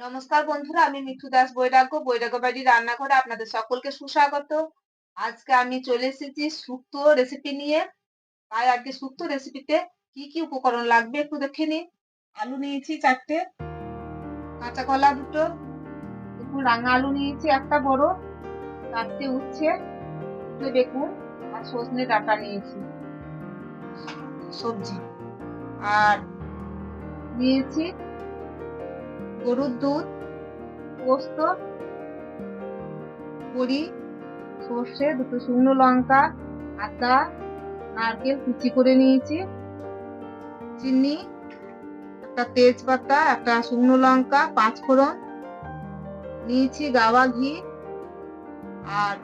নমস্কার বন্ধুরা, আমি মিঠু দাস বৈরাগ্য বৈরাগ্য বাড়ির রান্নাঘরে আপনাদের সকলকে সুস্বাগত। আজকে আমি চলে এসেছি শুক্তো রেসিপি নিয়ে। তাই আজকে শুক্তো রেসিপিতে কি কি উপকরণ লাগবে একটু দেখে নিন আলু নিয়েছি চারটে, কাঁচা কলা দুটো একটু রাঙা আলু নিয়েছি একটা বড়, চারটে উচ্ছে বেগুন আর সজনে ডাটা নিয়েছি। সবজি। আর নিয়েছি গরুর দুধ, পোস্ত বড়ি সর্ষে, দুটো শুকনো লঙ্কা, আদা, নারকেল কুচি করে নিয়েছি। চিনি, একটা তেজপাতা, একটা শুকনো লঙ্কা, পাঁচ ফোড়ন। নিয়েছি গাওয়া ঘি আর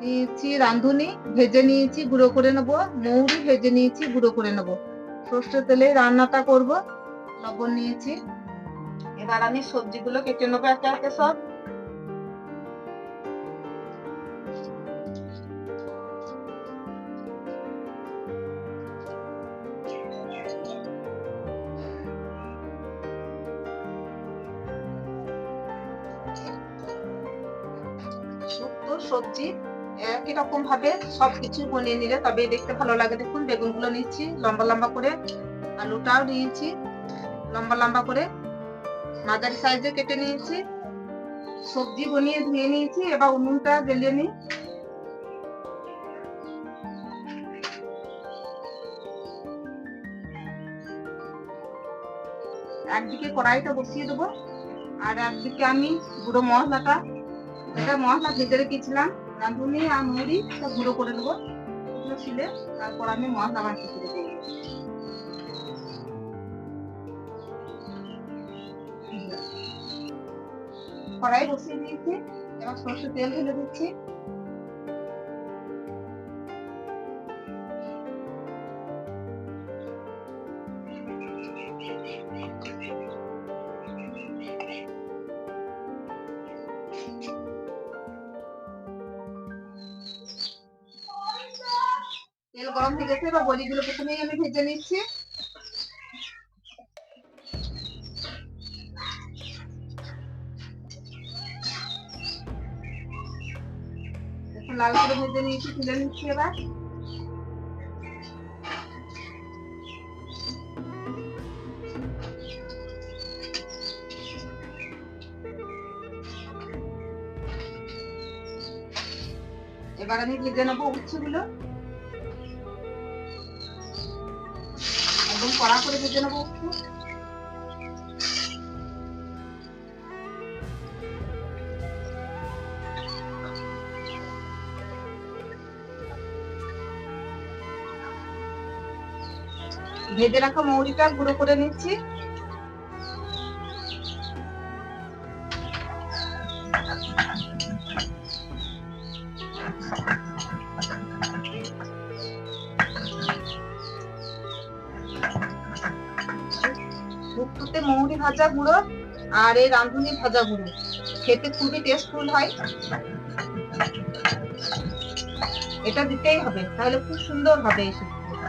নিয়েছি রাঁধুনি, ভেজে নিয়েছি, গুঁড়ো করে নেব। মৌরি ভেজে নিয়েছি, গুঁড়ো করে নেব। সর্ষে তেলে রান্নাটা করব। লবণ নিয়েছি। এবার আমি সবজিগুলো কেটে নেব একটা একটা সব। সবজি একই রকম ভাবে সবকিছু বনিয়ে নিলে তবে দেখতে ভালো লাগে। দেখুন, বেগুনগুলো নিচ্ছি লম্বা লম্বা করে, আলুটাও নিয়েছি, লম্বা লম্বা করে। মাঝারি সাইজে কেটে নিয়েছি, সবজি বনিয়ে ধুয়ে নিয়েছি, এবার উনুনটা জ্বেলে নিই। একদিকে কড়াইটা বসিয়ে দেবো, আর একদিকে আমি গুঁড়ো মশলাটা। এটা মশলা ভেজে রেখেছিলাম, রাঁধুনি আর মুড়ি সব গুঁড়ো করে দেবো। ছিলে তারপর আমি মশলা মাখতে শুরু কড়াই বসিয়ে দিয়েছি, এবার সরষে তেল ঢেলে দিচ্ছি। তেল গরম হয়ে গেছে, এবার বড়িগুলো প্রথমেই আমি ভেজে নিচ্ছি। লাল করে ভেজে নিয়েছি, তুলে নিচ্ছি এবার। এবার আমি ভেজে নেব উচ্ছেগুলো। একদম কড়া করে ভেজে নেব উচ্ছে। ভেজে রাখা মৌরিটা গুঁড়ো করে নিচ্ছি। মৌরি ভাজা গুঁড়ো আর এই রাঁধুনি ভাজা গুঁড়ো। খেতে খুবই টেস্টফুল হয়। এটা দিতেই হবে, তাহলে খুব সুন্দর হবে এই শুক্তোটা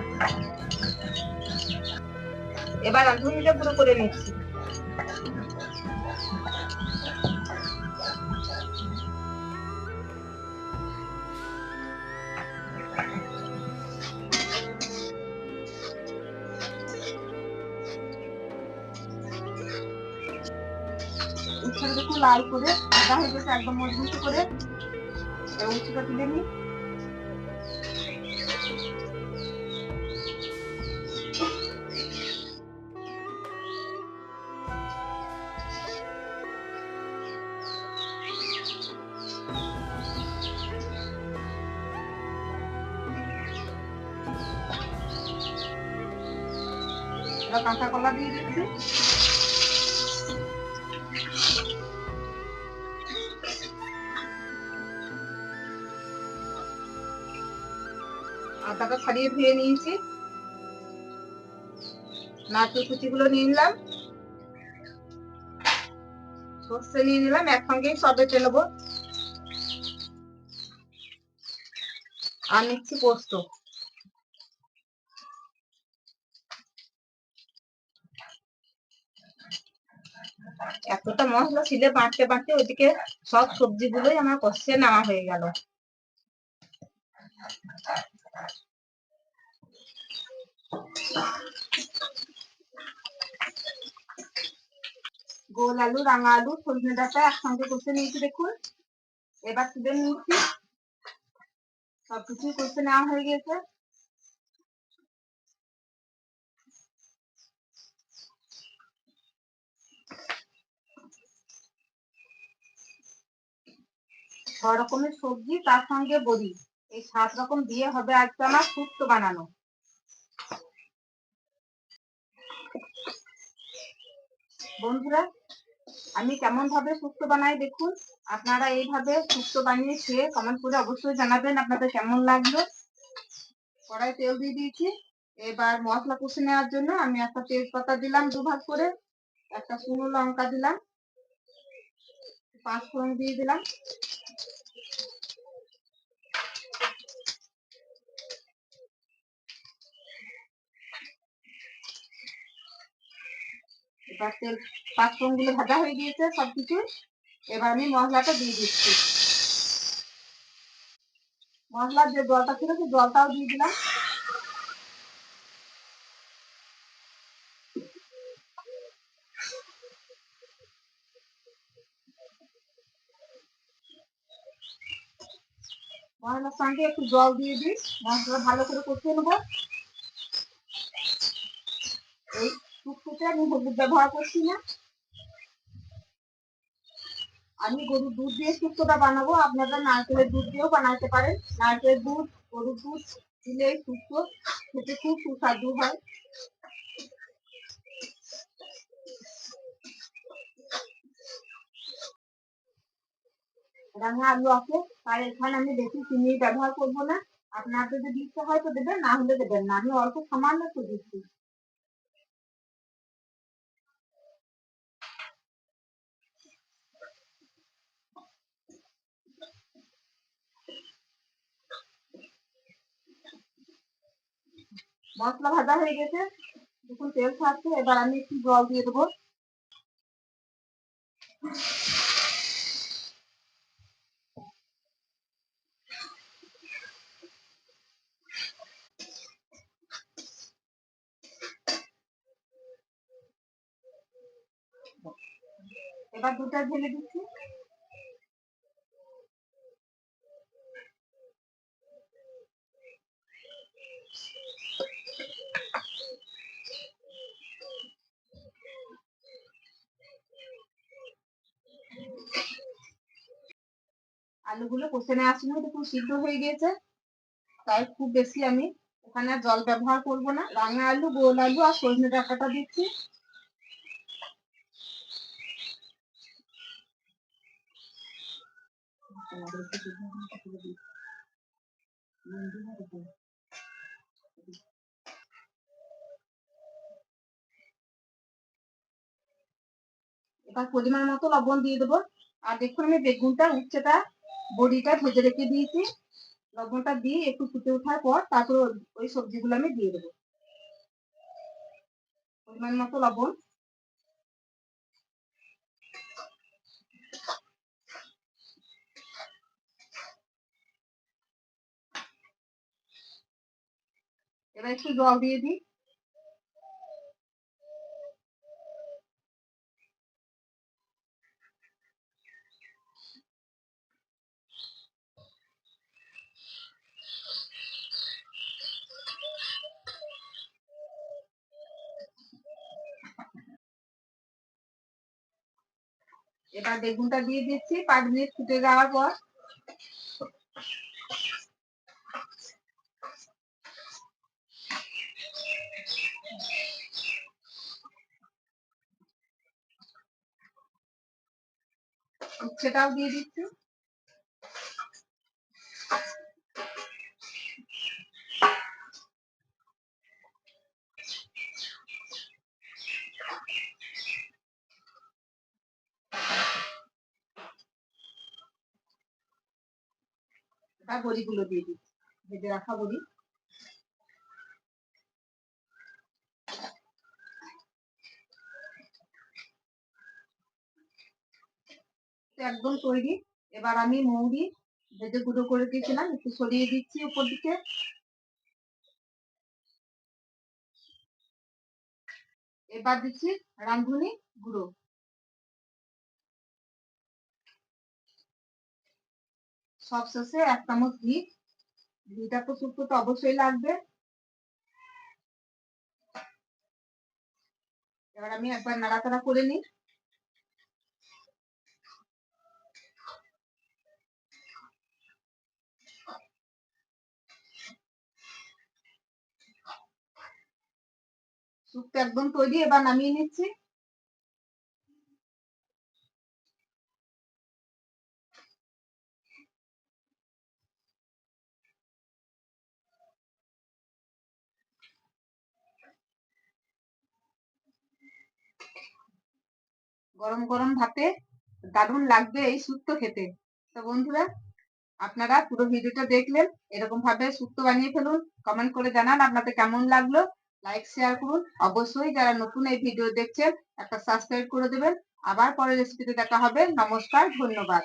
এবার রাঁধুনিটা গুঁড়ো করে নিচ্ছি। লাল করে, আদা হয়ে গেছে একদম মজবুত করে উচ্ছেটা তুলে নিই। এবার কাঁচা কলা দিয়ে দিচ্ছি। আদাটা ছাড়িয়ে ধুয়ে নিয়েছি। নারকেল কুচিগুলো নিয়ে নিলাম। সর্ষে নিয়ে নিলাম, একসঙ্গেই সব বেটে নেব আর নিচ্ছি পোস্ত। এতটা মশলা ছিলে বাটতে বাটতে ওইদিকে সব সবজিগুলোই আমার কষে নেওয়া হয়ে গেল। গোল আলু, রাঙা আলু, সজনে ডাটা একসঙ্গে কষে নিয়েছি দেখুন। এবার তুলে নিয়েছি। সবকিছুই কষে নেওয়া হয়ে গেছে। ছ রকমের সবজি, তার সঙ্গে বড়ি। এই সাত রকম দিয়ে হবে আজকে আমার শুক্তো বানানো। বন্ধুরা, আমি কেমন ভাবে শুক্তো বানাই দেখুন। আপনারা এইভাবে শুক্তো বানিয়ে খেয়ে কমেন্ট করে অবশ্যই জানাবেন আপনাদের কেমন লাগল। কড়াই তেল দিয়ে দিয়েছি। এবার মশলা কষে নেওয়ার জন্য আমি একটা তেজপাতা দিলাম দুভাগ করে, একটা শুকনো লঙ্কা দিলাম। পাঁচ ফোড়ন দিয়ে দিলাম। এবার তেল পাঁচফোড়নগুলো ভাজা হয়ে গিয়েছে সবকিছু। এবার আমি মশলাটা দিয়ে দিচ্ছি। মশলার যে জলটা ছিল, সেই জলটাও দিয়ে দিলাম মশলার সঙ্গে একটু জল দিয়ে দিই। মশলা ভালো করে কষিয়ে নেব। এই শুক্তোতে আমি হলুদ ব্যবহার করছি না। আমি গরুর দুধ দিয়ে শুক্তোটা বানাবো। আপনারা নারকেলের দুধ দিয়েও বানাতে পারেন। নারকেলের দুধ, গরুর দুধ দিলে শুক্তো। খেতে খুব সুস্বাদু হয়। রাঙা আলু আছে তাই এখানে আমি বেশি চিনি ব্যবহার করব না। আপনার যদি ইচ্ছা হয় তো দেবেন, না হলে দেবেন না। আমি অল্প সামান্য একটু দিচ্ছি। মশলা ভাজা হয়ে গেছে। দেখুন, তেল ছাড়ছে। এবার আমি একটু জল দিয়ে দেবো। এবার দুটা ঢেলে দিচ্ছি। আলুগুলো কষে নেওয়ার সময় দেখুন সিদ্ধ হয়ে গিয়েছে। তাই খুব বেশি আমি আর জল ব্যবহার করব না। রাঙা আলু, গোল আলু আর সজনে ডাঁটাটা দিচ্ছি। এবার পরিমাণ মতো লবণ দিয়ে দেবো। আর দেখুন, আমি বেগুনটা, উচ্ছেটা, বড়িটা ভেজে রেখে দিয়েছি। লবণটা দিয়ে একটু ফুটে ওঠার পর তারপর ওই সবজিগুলো আমি দিয়ে দেবো। পরিমাণ মতো লবণ। এবার একটু জল দিয়ে দিই এবার বেগুনটা দিয়ে দিচ্ছি। পাঁচ মিনিট ফুটে যাওয়ার পর উচ্ছেটাও দিয়ে দিচ্ছি। এবার বড়িগুলো দিয়ে দিচ্ছি ভেজে রাখা বড়ি। একদম তৈরি। এবার আমি মৌরি ভেজে গুঁড়ো করে দিয়েছিলাম, একটু সরিয়ে দিচ্ছি উপর দিকে। এবার দিচ্ছি রাঁধুনি গুঁড়ো। সব শেষে এক চামচ ঘি। ঘিটা তো শুক্তো তো অবশ্যই লাগবে। এবার আমি একবার নাড়াচাড়া করে নিই। স্যুপটা একদম তৈরি, এবার নামিয়ে নিচ্ছি। গরম গরম ভাতে দারুণ লাগবে এই শুক্তো খেতে। তো বন্ধুরা, আপনারা পুরো ভিডিওটা দেখলেন এরকম ভাবে শুক্তো বানিয়ে ফেলুন কমেন্ট করে জানান আপনাদের কেমন লাগল। লাইক শেয়ার করুন। অবশ্যই যারা নতুন এই ভিডিও দেখছেন, একটা সাবস্ক্রাইব করে দেবেন। আবার পরের রেসিপিতে দেখা হবে। নমস্কার, ধন্যবাদ।